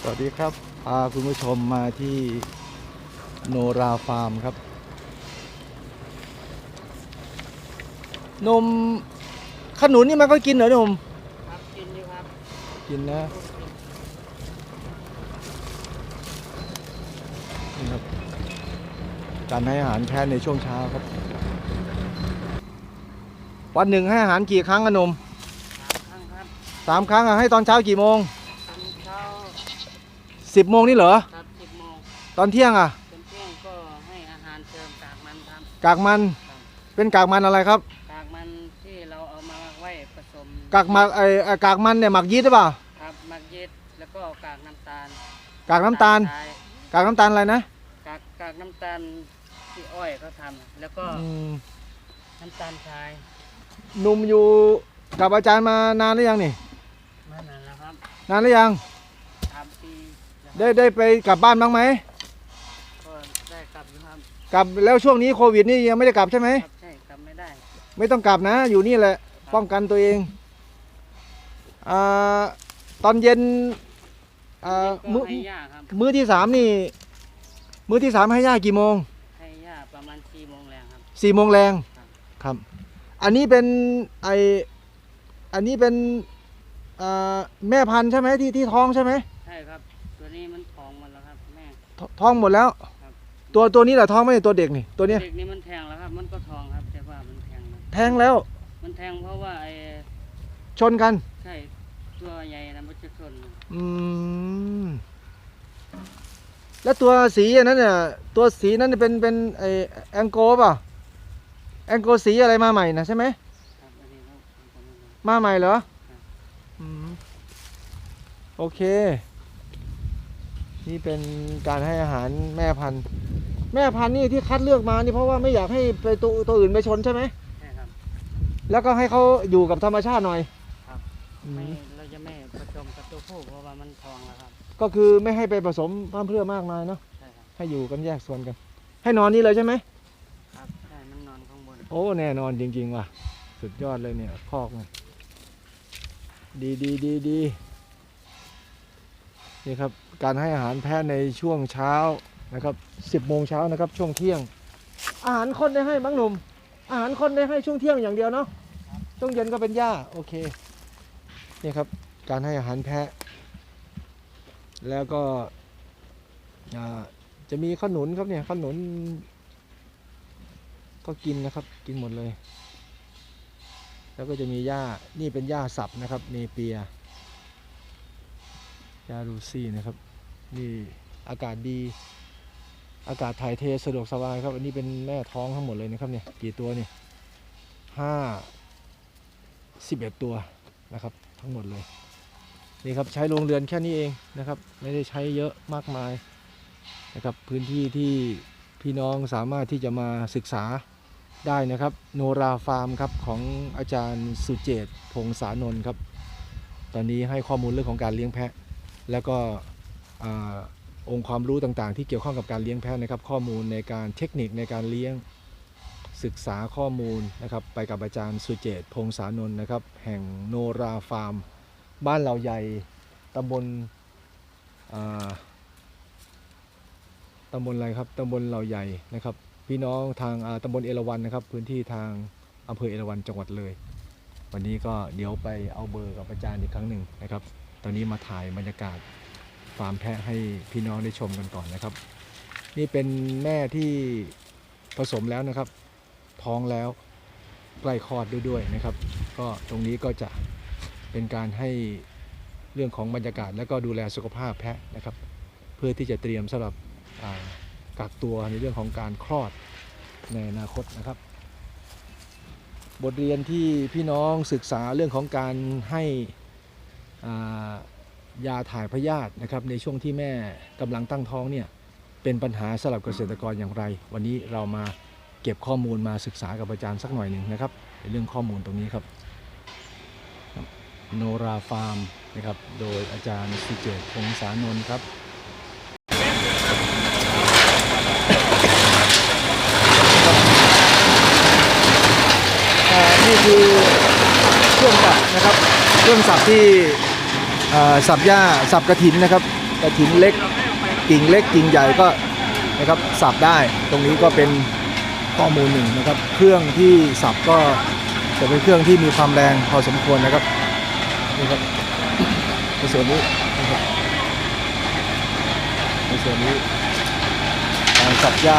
สวัสดีครับพาคุณผู้ชมมาที่โนราฟาร์มครับ นมขนุนนี่มันก็กินเหรอหนุ่มครับกินอยู่ครับกินนะนี่ครับการให้อาหารแพะในช่วงเช้าครับ วันหนึ่งให้อาหารกี่ครั้งอะหนมสามครั้งครับสามครั้งอะให้ตอนเช้ากี่โมงตอนเช้า สิบโมงนี่เหรอ ครับสิบโมงตอนเที่ยงอะจนเที่ยงก็ให้อาหารเสริมกากมันครับกากมันครับเป็นกากมันอะไรครับ กากมันที่เราเอามาไว้ผสมกากมันไอ้ไอ้กากมันเนี่ยหมักยีสต์หรือเปล่า ครับมักเย็ดแล้วก็กากน้ำตาลกากน้ำตาล ทรยกากน้ำตาลอะไรนะกากกากน้ำตาลที่อ้อยเขาทำแล้วก็อืมน้ำตาลทรายหนุ่มอยู่กับอาจารย์มานานหรือยังนี่นั่นน่ะนะครับ นานหรือยัง สามปีนะครับ ได้ได้ไปกลับบ้านบ้างไหมก็ได้กลับอยู่ครับกลับแล้วช่วงนี้โควิดนี่ยังไม่ได้กลับใช่ไหมครับใช่กลับไม่ได้ ไม่ต้องกลับนะ อยู่นี่แหละป้องกันตัวเองอ่าตอนเย็นอ่าก็มื้อให้ย่าครับ มื้อที่สามนี่ มื้อที่สามให้ย่ากี่โมงให้ย่าประมาณสี่โมงแรงครับ สี่โมงแรงครับ ครับ อันนี้เป็นไออันนี้เป็นอ่าแม่พันธุ์ใช่ไหมที่ที่ท้องใช่ไหม ใช่ครับตัว นี้มันท้องหมันแล้วครับแม่ ทท้องหมดแล้ว ครับ ตัวตัวนี้แหละท้องไม่ใช่ตัวเด็กนี่ตัวเนี้ยเด็กนี่มันแทงแล้วครับ มันก็ทองครับ แต่ว่ามันแทงนะแทงแล้ว มันแทงเพราะว่าไอ้ชนกัน ใช่ตัวใหญ่นะมันจะชนนะอืมแล้วตัวสีอันนั้นเนี่ยตัวสีนั้นเป็นเป็นไอแองโกป่ะแองโกสีอะไรมาใหม่นะใช่ไหมครับอันนี้ครับผมก็ไม่รู้ มาใหม่เหรอครับ อืมโอเค นี่เป็นการให้อาหารแม่พันธุ์ แม่พันธุ์นี่ที่คัดเลือกมานี่เพราะว่าไม่อยากให้ไปตัวตัวอื่นไปชนใช่ไหมใช่ครับ แล้วก็ให้เขาอยู่กับธรรมชาติหน่อยครับอืมไม่เราจะไม่ผสมกับตัวผู้เพราะว่ามันทองแล้วครับ ก็คือไม่ให้ไปผสมพร่ำเพรื่อมากมายเนาะใช่ครับให้อยู่กันแยกส่วนกัน ให้นอนนี่เลยใช่ไหมครับใช่มันนอนข้างบนโอ้แน่นอนจริง ๆ ว่ะ สุดยอดเลยเนี่ยคอกเนี่ยดีดีดีดีนี่ครับ การให้อาหารแพะในช่วงเช้านะครับสิบโมงเช้านะครับช่วงเที่ยง อาหารคนได้ให้บ้างหนุ่ม อาหารคนได้ให้ช่วงเที่ยงอย่างเดียวเนาะช่วงเย็นก็เป็นหญ้าโอเคนี่ครับการให้อาหารแพะ แล้วก็จะมีขนุนครับเนี่ยขนุน ก็กินนะครับกินหมดเลย แล้วก็จะมีหญ้านี่เป็นหญ้าสับนะครับเนเปียหญ้ารูซี่นะครับ นี่อากาศดี อากาศถ่ายเทสะดวกสบายครับ อันนี้เป็นแม่ท้องทั้งหมดเลยนะครับเนี่ยกี่ตัวเนี่ยห้าสิบเอ็ดตัวนะครับ ทั้งหมดเลยนี่ครับใช้โรงเรือนแค่นี้เองนะครับ ไม่ได้ใช้เยอะมากมายนะครับ พื้นที่ที่พี่น้องสามารถที่จะมาศึกษาได้นะครับ โนราฟาร์มครับของอาจารย์สุเจตพงษานนท์ครับ ตอนนี้ให้ข้อมูลเรื่องของการเลี้ยงแพะ แล้วก็ อองค์ความรู้ต่างๆ ที่เกี่ยวข้องกับการเลี้ยงแพะนะครับ ข้อมูลในการเทคนิคในการเลี้ยงศึกษาข้อมูลนะครับ ไปกับอาจารย์สุเจตพงษานนท์นะครับ แห่งโนราฟาร์ม บ้านเหล่าใหญ่ตำบลตำบลอะไรครับตำบลเหล่าใหญ่นะครับ พี่น้องทางตำบลเอราวัณนะครับ พื้นที่ทางอำเภอเอราวัณจังหวัดเลย วันนี้ก็เดี๋ยวไปเอาเบอร์กับอาจารย์อีกครั้งหนึ่งนะครับ ตอนนี้มาถ่ายบรรยากาศ ฟาร์มแพะให้พี่น้องได้ชมกันก่อนนะครับ นี่เป็นแม่ที่ผสมแล้วนะครับ ท้องแล้วใกล้คลอดด้วยด้วยนะครับ ก็ตรงนี้ก็จะเป็นการให้เรื่องของบรรยากาศ และก็ดูแลสุขภาพแพะนะครับ เพื่อที่จะเตรียมสำหรับกักตัวในเรื่องของการคลอดในอนาคตนะครับ บทเรียนที่พี่น้องศึกษาเรื่องของการให้อ่า ยาถ่ายพยาธินะครับในช่วงที่แม่กำลังตั้งท้องเนี่ยเป็นปัญหาสำหรับเกษตรกรอย่างไร วันนี้เรามาเก็บข้อมูลมาศึกษากับอาจารย์สักหน่อยหนึ่งนะครับในเรื่องข้อมูลตรงนี้ครับโนราฟาร์มนะครับโดยอาจารย์สิเจตพงษานนท์ครับนี่คือเครื่องสับนะครับเครื่องสับที่ สับหญ้าสับกระถินนะครับกระถินเล็กกิ่งเล็กกิ่งใหญ่ก็นะครับสับได้ตรงนี้ก็เป็นข้อมูลหนึ่งนะครับ เครื่องที่สับก็จะเป็นเครื่องที่มีความแรงพอสมควรนะครับนี่ครับในส่วนนี้นะครับในส่วนนี้การสับหญ้า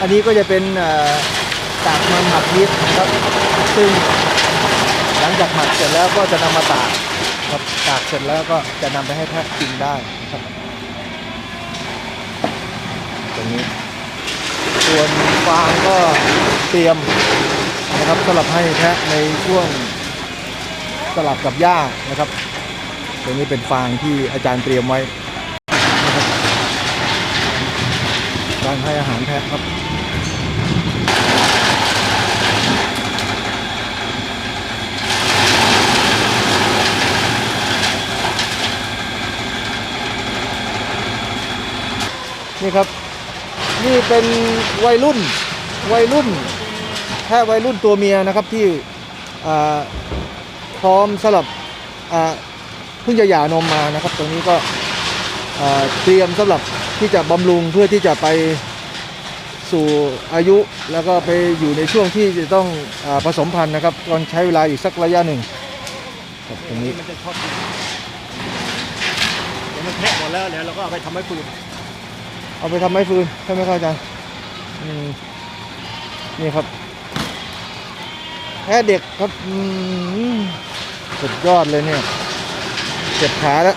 อันนี้ก็จะเป็นเอ่อกากมันหมักยีสต์นะครับ ซึ่งหลังจากหมักเสร็จแล้วก็จะนำมาตากครับตากเสร็จแล้วก็จะนำไปให้แพะกินได้นะครับ ตรงนี้ ส่วนฟางก็เตรียมนะครับสำหรับให้แพะในช่วงสลับกับหญ้านะครับ ตรงนี้เป็นฟางที่อาจารย์เตรียมไว้นะครับการให้อาหารแพะครับ นี่ครับ นี่เป็นวัยรุ่นวัยรุ่นแค่วัยรุ่นตัวเมียนะครับที่พร้อมสำหรับเพิ่งจะหย่านมมานะครับ ตรงนี้ก็เตรียมสำหรับที่จะบำรุงเพื่อที่จะไปสู่อายุแล้วก็ไปอยู่ในช่วงที่จะต้องอผสมพันธุ์นะครับตอนใช้เวลาอีกสักระยะหนึ่งตรงนี้มันจะชอบกินเดี๋ยวมันแทะหมดแล้วเดี๋ยวเราก็เอาไปทำให้ฟืน เอาไปทำไม้ฟืนใช่ไหมครับอาจารย์นี่ครับแค่เด็กครับสุดยอดเลยเนี่ยเจ็บขาแล้ว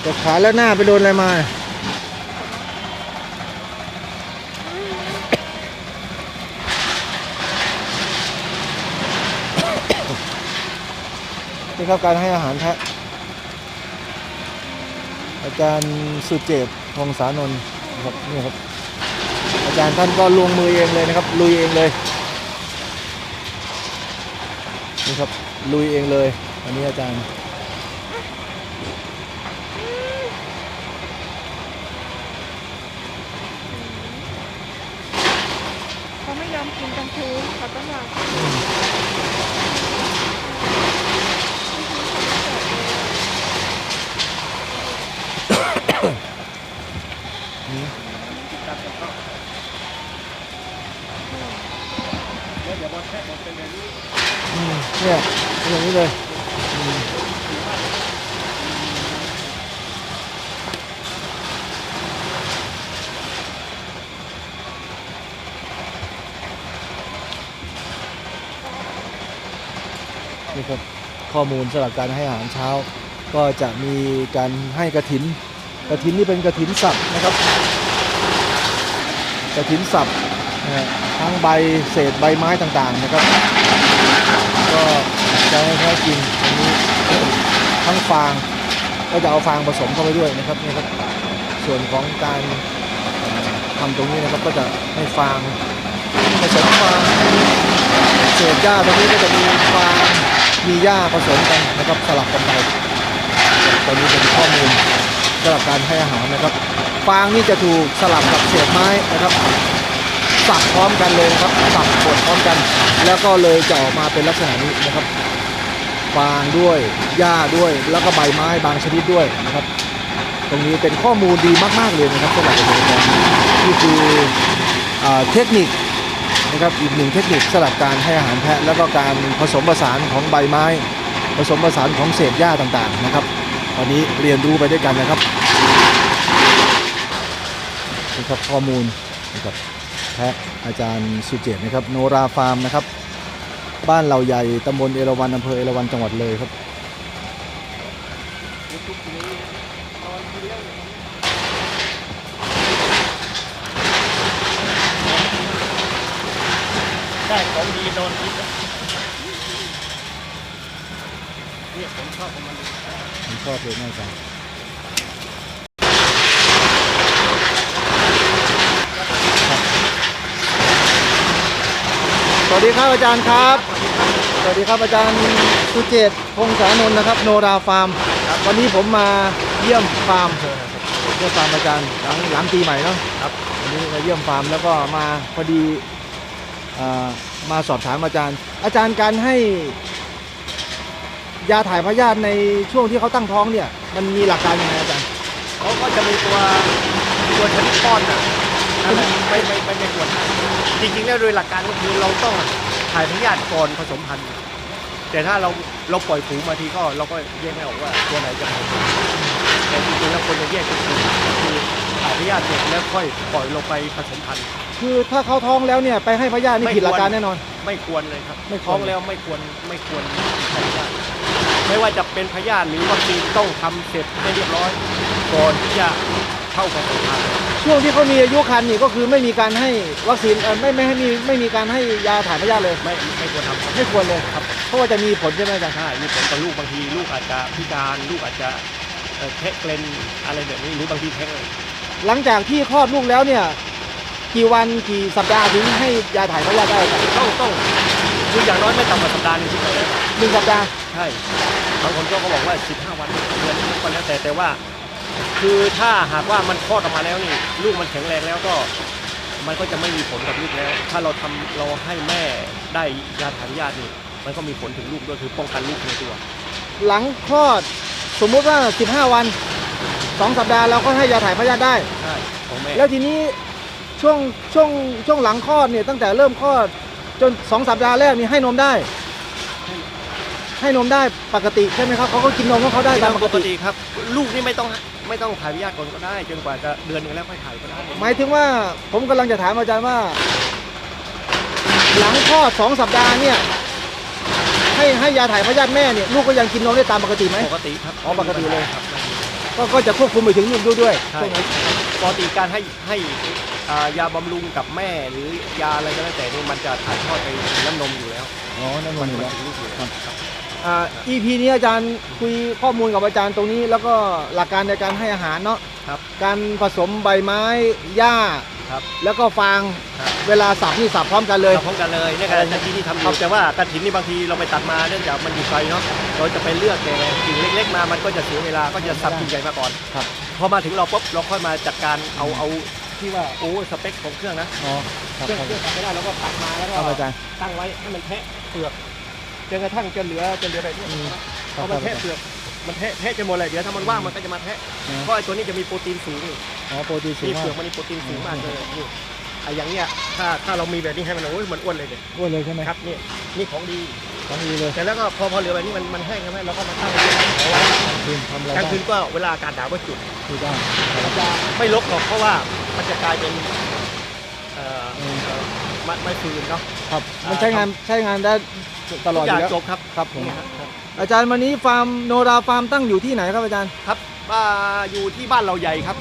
เจ็บขาแล้วหน้าไปโดนอะไรมานี่ครับการให้อาหารแพะ อาจารย์สุเจตพงษานนท์นครับนี่ครับ อาจารย์ท่านก็ลงมือเองเลยนะครับ ลุยเองเลยนี่ครับลุยเองเลย อันนี้อาจารย์เขาไม่ยอมกินกลางคืนเขาต้องมาเดี๋ยวพอแทะหมด เนี่ยอย่างนี้เลยนี่ครับข้อมูลสำหรับการให้อาหารเช้า ก็จะมีการให้กระถิน กระถินนี่เป็นกระถินสับนะครับ กระถินสับนะฮะทั้งใบเศษใบไม้ต่างๆนะครับ ก็จะให้แพ้กินอันนี้ทั้งฟางก็จะเอาฟางผสมเข้าไปด้วยนะครับนี่ครับส่วนของการเอ่อทำตรงนี้นะครับก็จะให้ฟางผสมฟางเศษหญ้าตรงนี้ก็จะมีฟางมีหญ้าผสมกันนะครับสลับกันไปตอนนี้เป็นข้อมูล สำหรับการให้อาหารนะครับฟางนี่จะถูกสลับกับเศษไม้นะครับสับพร้อมกันเลยครับสับบดพร้อมกัน แล้วก็เลยจะออกมาเป็นลักษณะนี้นะครับฟางด้วยหญ้าด้วย แล้วก็ใบไม้บางชนิดด้วยนะครับ ตรงนี้เป็นข้อมูลดีมาก ๆ เลยนะครับสำหรับเกษตรกรนี่คืออเทคนิคนะครับอีกหนึ่งเทคนิคสำหรับการให้อาหารแพะ แล้วก็การผสมผสานของใบไม้ ผสมผสานของเศษหญ้าต่างๆนะครับ ตอนนี้เรียนรู้ไปด้วยกันนะครับนี่ครับข้อมูลนะครับแพะอาจารย์สุเจตนะครับ โนราฟาร์มนะครับ บ้านเหล่าใหญ่ตำบลเอราวัณอำเภอเอราวัณจังหวัดเลยครับได้ของดีนอนกินแล้ว เนี่ยผมชอบของมันผมชอบเลยมากจังสวัสดีครับอาจารย์ครับ สวัสดีครับอาจารย์สุเจตพงษานนท์นะครับ โนราฟาร์ม วันนี้ผมมาเยี่ยมฟาร์มเยี่ยมฟาร์มอาจารย์หลังหลังปีใหม่เนาะครับวันนี้มาเยี่ยมฟาร์มแล้วก็มาพอดีอ่อมาสอบถามอาจารย์ อาจารย์การให้ ยาถ่ายพยาธิในช่วงที่เขาตั้งท้องเนี่ย มันมีหลักการยังไงอาจารย์เขาก็จะมีตัวตัวชนิดป้อนน่ะนั่นแหละไม่ไม่ไม่ไม่ควรให้จริงๆแล้วโดยหลักการก็คือเราต้องถ่ายพยาธิก่อนผสมพันธุ์ แต่ถ้าเราเราปล่อยฝูงมาทีก็เราก็แยกไม่ออกว่าตัวไหนจะผสมแต่จริงๆแล้วควรจะแยกเป็นกลุ่มก็คือถ่ายพยาธิเสร็จแล้วค่อยปล่อยลงไปผสมพันธุ์ คือถ้าเขาท้องแล้วเนี่ยไปให้พยาธินี่ไม่ผิดหลักควรการแน่นอน ไม่ควรเลยครับไม่ควรท้องแล้วไม่ควรไม่ควรถ่ายพยาธิ ไม่ว่าจะเป็นพยาธิหรือวัคซีนต้องทำเสร็จให้เรียบร้อยก่อนที่จะเข้าผสมพันธุ์ช่วงที่เขามีอายุครรภ์นี่ก็คือไม่มีการให้วัคซีนเอ่อไม่ไม่ให้มีไม่มีการให้ยาถ่ายพยาธิเลยไม่ไม่ควรทำครับไม่ควรเลยครับเพราะว่าจะมีผลใช่ไหมอาจารย์ใช่มีผลต่อลูกบางที ลูกอาจจะพิการลูกอาจจะเอ่อแทะเกรนอะไรแบบนี้หรือบางทีแท้งเลยหลังจากที่คลอดลูกแล้วเนี่ยกี่วันกี่สัปดาห์ถึงให้ยาถ่ายพยาธิได้ครับต้องต้องคืออย่างน้อยไม่ต่ำกว่าสัปดาห์หนึงขึ้นไปแล้ว หนึ่งสัปดาห์ใช่บางคนก็บอกว่า 15 วันเดือนนึงก็แล้วแต่แต่ว่า คือถ้าหากว่ามันคลอดออกมาแล้วนี่ ลูกมันแข็งแรงแล้วก็มันก็จะไม่มีผลกับลูกแล้ว ถ้าเราทำเราให้แม่ได้ยาถ่ายพยาธินี่มันก็มีผลถึงลูกด้วยคือป้องกันลูกในตัว หลังคลอดสมมุติว่า 15 วันสองสัปดาห์เราก็ให้ยาถ่ายพยาธิได้ใช่ของแม่แล้วทีนี้ช่วงช่วงช่วงหลังคลอดเนี่ยตั้งแต่เริ่มคลอดจนสองสัปดาห์แรกนี่ให้นมได้ ให้นมได้ปกติใช่ไหมครับเขาก็กินนมของเขาได้ตามปปกกติ ติครับ ลูกนี่ไม่ต้องไม่ต้องถ่ายพยาธิก่อนก็ได้จนกว่าจะเดือนหนึงแล้วค่อยถ่ายก็ได้หมายถึงว่าผมกำลังจะถามอาจารย์ว่า หลังคลอดสองสัปดาห์เนี่ย ให้ให้ยาถ่ายพยาธิแม่เนี่ยลูกก็ยังกินนมได้ตามปกติไหม ปกติครับอ๋อปกติเลย ครับ ก็ก็จะควบคุมไปถึงลูกด้วยด้วยใช่ช่วงนั้นปกติการให้ให้อ่ายาบำรุงกับแม่หรือยาอะไรก็แล้วแต่นี่มันจะถ่ายทอดไปน้ำนมอยู่แล้วอ๋อนั่นมัมันนอยู่มัแล้ว ถึงลูกอยู่แล้วครับ อ่า EP นี้อาจารย์คุยข้อมูลกับอาจารย์ตรงนี้ แล้วก็หลักการในการให้อาหารเนาะครับการผสมใบไม้หญ้า ครับแล้วก็ฟางครับ เวลาสับนี่สับพร้อมกันเลย เราพร้อมกันเลยเนี่ยการทันทีที่ทำอยู่แต่ว่ากระถินนี่บางทีเราไปตัดมาเนื่องจากมันอยู่ไกลเนาะเราจะไปเลือกแต่กิ่งเล็ก ๆ มามันก็จะเสียเวลาก็จะสับกิ่งใหญ่มาก่อนครับพอมาถึงเราปุ๊บเราค่อยมาจัดการเอาเอาที่ว่าโอ้สเปคของเครื่องนะอ๋อครับเครื่องครับเครื่องทำไม่ได้เราก็ตัดมาแล้วก็ครับอาจารย์ตั้งไว้ให้มันแทะเปลือก จนกระทั่งจะเหลือจะเหลือแบบนี้อืมพอมันแทะเปลือกมันแทะแทะจนหมดเลยเดี๋ยวถ้ามันว่างมันก็จะมาแทะอืมเพราะไอ้ตัวนี้จะมีโปรตีนสูงนี่อ๋อโปรตีนสูมีงเปลืมาอกกมันมีโปรตีนสูงมากเลยนี่ไอ้อย่างเนี้ยถ้าถ้าเรามีแบบนี้ให้มันโอ้ยมันอ้วนเลยเนี่ยอ้วนเลยใช่ไหมครับนี่นี่ของดีของดีเลยแต่แล้วก็พอพอเหลือแบบนี้มันมันแห้งใช่ไหมเราก็มาตั้งไว้เอาไว้คืนทำอะไรกลางได้คืนก็เวลาอากาศหนาวก็จุดคือได้มันจะไม่ลกหรอกเพราะว่ามันจะกลายเป็นเอ่อเอ่อ ไม้ไม้ฟืนเนาะ ครับอ่ามันใช้งานใช้งานได้ตลอดทุอกอย่ายู่งแล้วจบครับครับผมนี่ครับอาจารย์วันนี้ฟาร์มโนราฟาร์มตั้งอยู่ที่ไหนครับอาจารย์ครับบ้านอยู่ที่บ้านเราใหญ่ครับ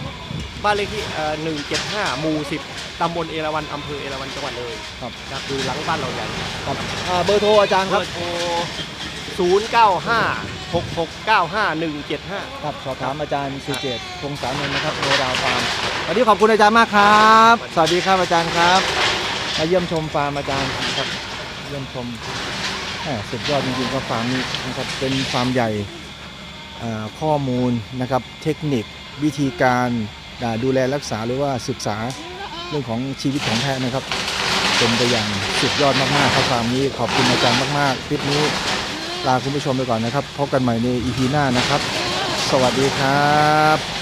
บ้านเลขที่หนึ่งเจ็ดห้าหมู่สิบตำบลเอราวัณอำเภอเอราวัณจังหวัดเลยครับครับอยู่หลังบ้านเราใหญ่ครับอ่าเบอร์โทรอาจารย์เบครัอบร์โทรศูนย์เก้าห้าหกหกเก้าห้าหนึ่งเจ็ดห้าครับสอบถามอาจารย์สุเจตพงษานนท์นะครับโนราฟาร์มวันนี้ขอบคุณอาจารย์มากครับ สวัสดีครับอาจารย์ครับ มาเยี่ยมชมฟาร์มอาจารย์ครับ เยี่ยมชมแหม่สุดยอดจริงๆครับฟาร์มนี้นะครับเป็นฟาร์มใหญ่ข้อมูลนะครับเทคนิควิธีการอ่าดูแลรักษาหรือว่าศึกษาเรื่องของชีวิตของแพะนะครับ เป็นไปอย่างสุดยอดมากๆครับฟาร์มนี้ขอบคุณอาจารย์มากๆคลิปนี้ลาคุณผู้ชมไปก่อนนะครับพบกันใหม่ในอีพีหน้านะครับ สวัสดีครับ